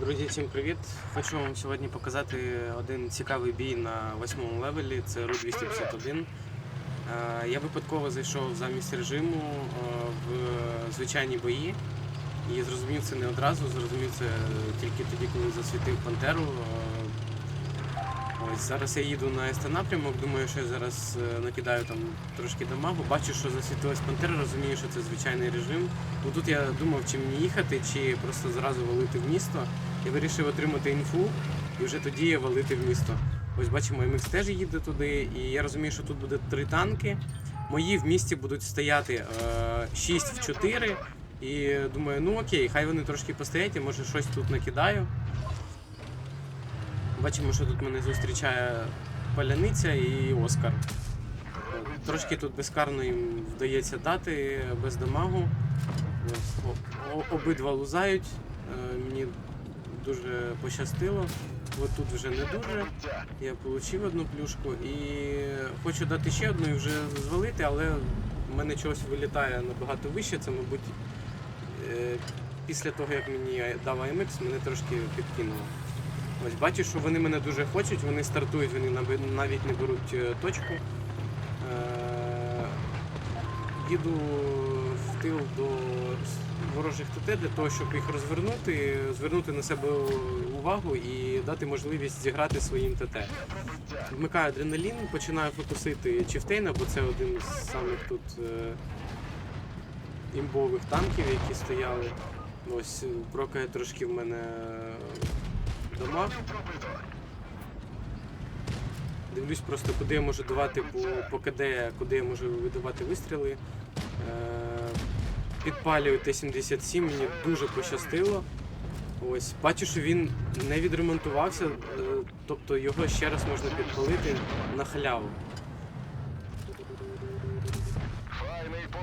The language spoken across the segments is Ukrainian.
Друзі, всім привіт! Хочу вам сьогодні показати один цікавий бій на восьмому левелі, це ру 251. Е, Я випадково зайшов замість режиму е, в звичайні бої і зрозумів це не одразу, зрозумів це тільки тоді, коли засвітив Пантеру. Ось зараз я їду на СТ напрямок, думаю, що я зараз е, накидаю там трошки дамагу. Бачу, що засвітилась Пантера, розумію, що це звичайний режим. Ну тут я думав, чи мені їхати, чи просто зразу валити в місто. Я вирішив отримати інфу і вже тоді валити в місто. Ось бачимо, MX теж їде туди, і я розумію, що тут буде три танки. Мої в місті будуть стояти е, 6 в 4. І думаю, ну окей, хай вони трошки постоять, я може щось тут накидаю. Бачимо, що тут мене зустрічає паляниця і Оскар. Трошки тут безкарно їм вдається дати без дамагу. Обидва лузають. Е, Мені дуже пощастило. От тут вже не дуже. Я отримав одну плюшку і хочу дати ще одну і вже звалити, але в мене чогось вилітає набагато вище. Це, мабуть, е, після того, як мені дав AMX, мене трошки підкинуло. Ось бачу, що вони мене дуже хочуть, вони стартують, вони навіть не беруть е, точку. Е, Їду в тил до ворожих ТТ для того, щоб їх розвернути, звернути на себе увагу і дати можливість зіграти своїм ТТ. Вмикаю адреналін, починаю фокусити Чифтейна, бо це один з самих тут е, імбових танків, які стояли. Ось прокає трошки в мене дамаг. Дивлюсь просто, куди я можу давати по, по КД, куди я можу видавати вистріли. Е, підпалюю Т-77, мені дуже пощастило. Ось, бачу, що він не відремонтувався, е, тобто його ще раз можна підпалити на халяву.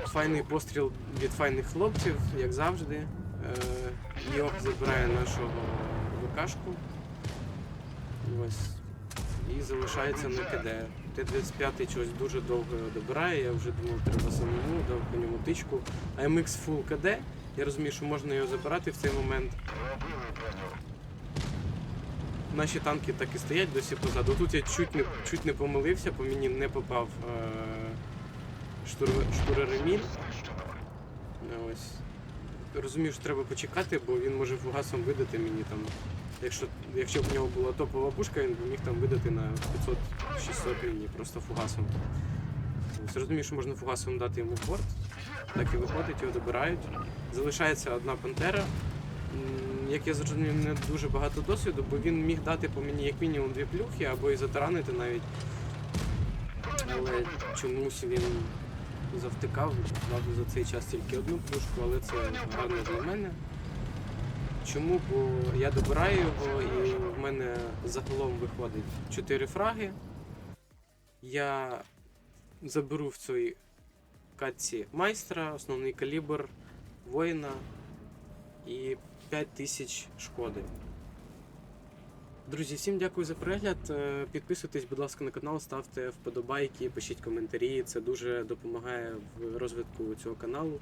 Файний постріл від файних хлопців, як завжди. Е, Йох забирає нашого ВКшку. Ось. І залишається на КД. Т-25 чогось дуже довго добирає, я вже думав, треба самому, дав по ньому тичку. А MX Full КД, я розумію, що можна його забирати в цей момент. Наші танки так і стоять досі позаду. Тут я чуть не, чуть не помилився, по мені не попав е, штур, штуререміль. Ось. Розумію, що треба почекати, бо він може фугасом видати мені там. Якщо, якщо б в нього була топова пушка, він міг там видати на 500-600 мені просто фугасом. Ось, розумію, що можна фугасом дати йому в борт. Так і виходить, його добирають. Залишається одна пантера. Як я зрозумів, не дуже багато досвіду, бо він міг дати по мені як мінімум дві плюхи або і затаранити навіть. Але чомусь він завтикав, дав за цей час тільки одну плюшку, але це гарно для мене. Чому? Бо я добираю його і в мене загалом виходить 4 фраги. Я заберу в цій катці майстра, основний калібр, воїна і 5000 шкоди. Друзі, всім дякую за перегляд. Е, Підписуйтесь, будь ласка, на канал, ставте вподобайки, пишіть коментарі. Це дуже допомагає в розвитку цього каналу.